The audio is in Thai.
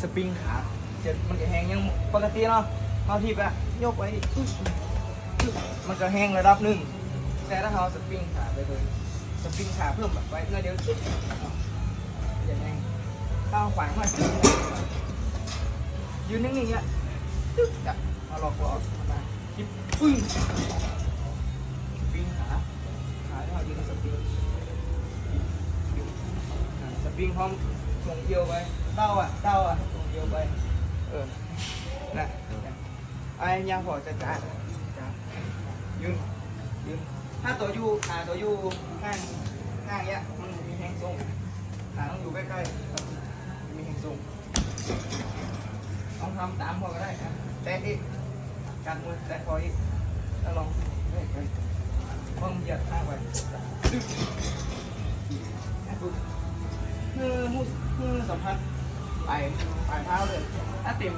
สปริงขาเจะมันจะแห้งยังปกติเนาะเอาที่ไปยกไว้ดิมันจะแห้งระดับหนึ่งแต่ถ้าเราสปริงขาไปเลยสปริงขาเพิ่มแบบไว้เพื่อเดี๋ยวจิ๊บอย่าแห้งถ้าเอาขวางมายืนนิ่งๆอะจึ๊บจับเอาหลอกหลอกมาจิ๊บปึ้งสปริงขาขาที่เรายืนสปริงสปริงพร้อม ส่งเอียวไปเต้าอะเต้าอะส่งเอียวไป เออน่ะไอ้ยังพอจะจ้ายืนยืนถ้าตัวอยู่ขาตัวอยู่ข้างข้างเนี้ยมันมีแหงส่งขาต้องอยู่ใกล้ๆมีแหงส่งลองทำตามพอก็ได้ครับแต่อีกการมือแต่พออีกแล้วลองเฮ้ยเฮ้ยเพิ่มเหยียดข้างไป ดึ๊บดึ๊บคือมุดคือสัมผัสปลายปลายเท้าเลยถ้าเต็ม